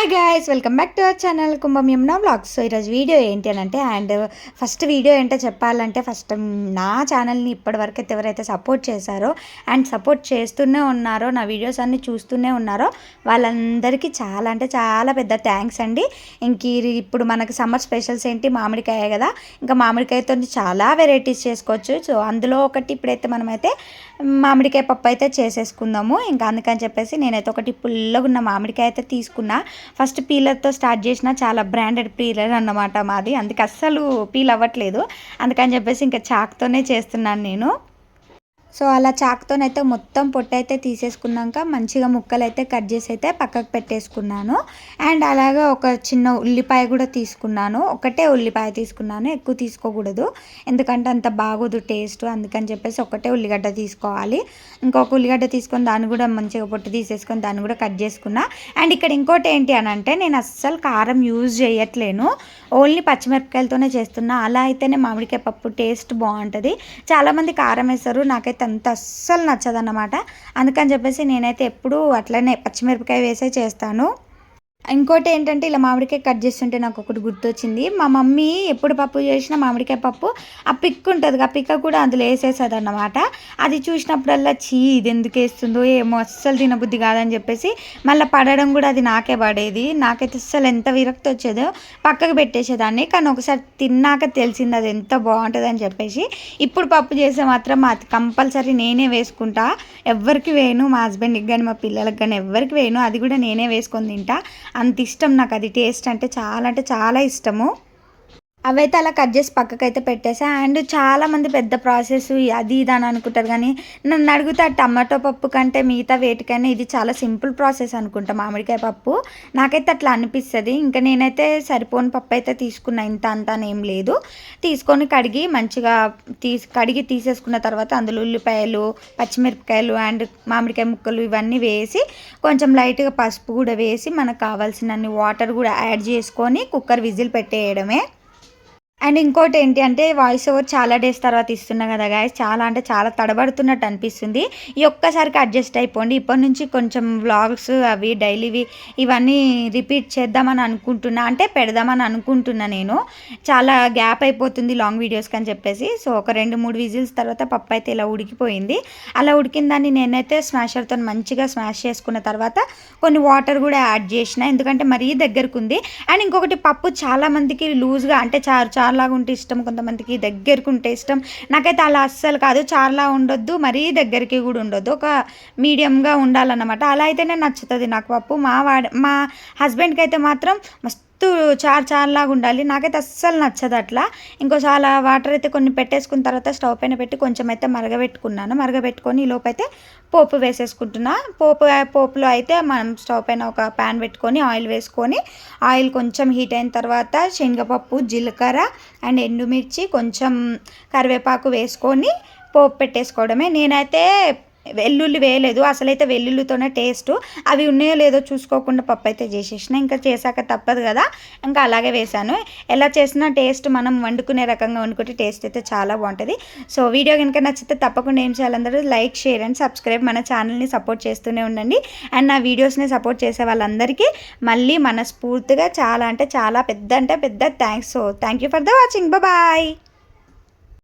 Hi guys welcome back to our channel Kumbham blogs so ఈరోజు video ఏంటి అని అంటే అండ్ ఫస్ట్ వీడియో ఏంటో చెప్పాలంటే ఫస్ట్ నా ఛానల్ని ఇప్పటివరకు అయితే ఎవరైతే సపోర్ట్ చేశారో అండ్ సపోర్ట్ చేస్తూనే ఉన్నారో నా వీడియోస్ అన్నీ చూస్తూనే ఉన్నారో వాళ్ళందరికీ చాలా అంటే చాలా పెద్ద థ్యాంక్స్ అండి. ఇంక ఇప్పుడు మనకి సమ్మర్ స్పెషల్స్ ఏంటి? మామిడికాయ కదా. ఇంకా మామిడికాయతో చాలా వెరైటీస్ చేసుకోవచ్చు. సో అందులో ఒకటి ఇప్పుడైతే మనమైతే మామిడికాయ పప్పు అయితే చేసేసుకుందాము. ఇంకా అందుకని చెప్పేసి నేనైతే ఒకటి పుల్లగా ఉన్న మామిడికాయ అయితే తీసుకున్నా. ఫస్ట్ పీలర్తో స్టార్ట్ చేసిన చాలా బ్రాండెడ్ పీలర్ అన్నమాట మాది. అందుకే అస్సలు పీల్ అవ్వట్లేదు. అందుకని చెప్పేసి ఇంకా చాక్తోనే చేస్తున్నాను నేను. సో అలా చాక్తోనైతే మొత్తం పొట్టు అయితే తీసేసుకున్నాక మంచిగా ముక్కలు అయితే కట్ చేసి అయితే పక్కకు పెట్టేసుకున్నాను. అండ్ అలాగే ఒక చిన్న ఉల్లిపాయ కూడా తీసుకున్నాను. ఒకటే ఉల్లిపాయ తీసుకున్నాను. ఎక్కువ తీసుకోకూడదు. ఎందుకంటే అంత బాగోదు టేస్ట్. అందుకని చెప్పేసి ఒకటే ఉల్లిగడ్డ తీసుకోవాలి. ఇంకొక ఉల్లిగడ్డ తీసుకొని దాన్ని కూడా మంచిగా పొట్టు తీసేసుకొని దాన్ని కూడా కట్ చేసుకున్నా. అండ్ ఇక్కడ ఇంకోటి ఏంటి అని అంటే నేను అస్సలు కారం యూజ్ చేయట్లేను. ఓన్లీ పచ్చిమిరపకాయలతోనే చేస్తున్నా. అలా అయితేనే మామిడికాయ పప్పు టేస్ట్ బాగుంటుంది. చాలామంది కారం వేస్తారు. నాకైతే అంత అస్సలు నచ్చదన్నమాట. అందుకని చెప్పేసి నేనైతే ఎప్పుడూ అట్లనే పచ్చిమిరపకాయ వేసే చేస్తాను. ఇంకోటి ఏంటంటే ఇలా మామిడికాయ కట్ చేస్తుంటే నాకు ఒకటి గుర్తొచ్చింది. మా మమ్మీ ఎప్పుడు పప్పు చేసినా మామిడికాయ పప్పు ఆ పిక్ ఉంటుంది ఆ పిక్క కూడా అందులో వేసేసేది అన్నమాట అది చూసినప్పుడల్లా చీ ఇది ఎందుకు వేస్తుందో ఏమో అస్సలు తినబుద్ధి కాదని చెప్పేసి మళ్ళీ పడడం కూడా అది నాకే పడేది. నాకైతే అస్సలు ఎంత విరక్తి వచ్చేదో పక్కకు పెట్టేసేదాన్ని. కానీ ఒకసారి తిన్నాక తెలిసింది అది ఎంత బాగుంటుందని చెప్పేసి ఇప్పుడు పప్పు చేస్తే మాత్రం అది కంపల్సరీ నేనే వేసుకుంటా. ఎవ్వరికి వేయను మా హస్బెండ్కి కానీ మా పిల్లలకి కానీ ఎవరికి వేయను. అది కూడా నేనే వేసుకొని తింటా. అంత ఇష్టం నాకు అది టేస్ట్ అంటే చాలా అంటే చాలా ఇష్టము. అవైతే అలా కట్ చేసి పక్కకైతే పెట్టేసా. అండ్ చాలామంది పెద్ద ప్రాసెస్ అది ఇది అని అనుకుంటారు కానీ నన్ను అడిగితే ఆ టమాటో పప్పు కంటే మిగతా వేటికైనా ఇది చాలా సింపుల్ ప్రాసెస్ అనుకుంటా మామిడికాయ పప్పు. నాకైతే అట్లా అనిపిస్తుంది. ఇంకా నేనైతే సరిపోని పప్పు అయితే తీసుకున్నా. ఇంత అంత ఏం లేదు. తీసుకొని కడిగి మంచిగా తీసి కడిగి తీసేసుకున్న తర్వాత అందులో ఉల్లిపాయలు పచ్చిమిరపకాయలు అండ్ మామిడికాయ ముక్కలు ఇవన్నీ వేసి కొంచెం లైట్గా పసుపు కూడా వేసి మనకు కావాల్సినన్ని వాటర్ కూడా యాడ్ చేసుకొని కుక్కర్ విజిల్ పెట్టేయడమే. అండ్ ఇంకోటి ఏంటి అంటే వాయిస్ ఓవర్ చాలా డేస్ తర్వాత ఇస్తున్నా కదా గాయస్ చాలా అంటే చాలా తడబడుతున్నట్టు అనిపిస్తుంది. ఈ ఒక్కసారికి అడ్జస్ట్ అయిపోండి. ఇప్పటి నుంచి కొంచెం వ్లాగ్స్ అవి డైలీవి ఇవన్నీ రిపీట్ చేద్దామని అనుకుంటున్నా. అంటే పెడదామని అనుకుంటున్నా నేను. చాలా గ్యాప్ అయిపోతుంది లాంగ్ వీడియోస్కి అని చెప్పేసి. సో ఒక రెండు మూడు విజిల్స్ తర్వాత పప్పు అయితే ఇలా ఉడికిపోయింది. అలా ఉడికిన దాన్ని నేనైతే స్మాషర్తో మంచిగా స్మాష్ చేసుకున్న తర్వాత కొన్ని వాటర్ కూడా యాడ్ చేసిన. ఎందుకంటే మరీ దగ్గరకు ఉంది అండ్ ఇంకొకటి పప్పు చాలా మందికి లూజ్గా అంటే చారు చారులాగా ఉంటే ఇష్టం కొంతమందికి దగ్గరకు ఉంటే ఇష్టం. నాకైతే అలా అస్సలు కాదు. చారులా ఉండొద్దు మరీ దగ్గరికి కూడా ఉండొద్దు. ఒక మీడియంగా ఉండాలన్నమాట. అలా అయితేనే నచ్చుతుంది నాకు పప్పు మా వాడ మా హస్బెండ్కి అయితే మాత్రం మస్తు మస్తు చార్ చార్లాగా ఉండాలి. నాకైతే అస్సలు నచ్చదు అట్లా. ఇంకో చాలా వాటర్ అయితే కొన్ని పెట్టేసుకున్న తర్వాత స్టవ్ పైన పెట్టి కొంచెం అయితే మరగబెట్టుకున్నాను. మరగబెట్టుకొని ఈ అయితే పోపు వేసేసుకుంటున్నా. పోపు పోపులో అయితే మనం స్టవ్ పైన ఒక ప్యాన్ పెట్టుకొని ఆయిల్ వేసుకొని ఆయిల్ కొంచెం హీట్ అయిన తర్వాత శనగపప్పు జీలకర్ర అండ్ ఎండుమిర్చి కొంచెం కరివేపాకు వేసుకొని పోపు పెట్టేసుకోవడమే. నేనైతే వెల్లుల్లి వేయలేదు. అసలైతే వెల్లుల్లితోనే టేస్ట్. అవి ఉన్నాయో లేదో చూసుకోకుండా పప్పు అయితే చేసేసిన. ఇంకా చేశాక తప్పదు కదా. ఇంకా అలాగే వేశాను. ఎలా చేసినా టేస్ట్ మనం వండుకునే రకంగా వండుకుంటే టేస్ట్ అయితే చాలా బాగుంటుంది. సో వీడియో కనుక నచ్చితే తప్పకుండా ఏం చేయాలందరూ లైక్ షేర్ అండ్ సబ్స్క్రైబ్ మన ఛానల్ని సపోర్ట్ చేస్తూనే ఉండండి. అండ్ నా వీడియోస్ని సపోర్ట్ చేసే వాళ్ళందరికీ మళ్ళీ మనస్ఫూర్తిగా చాలా అంటే చాలా పెద్ద అంటే పెద్ద thanks. So thank you for the watching bye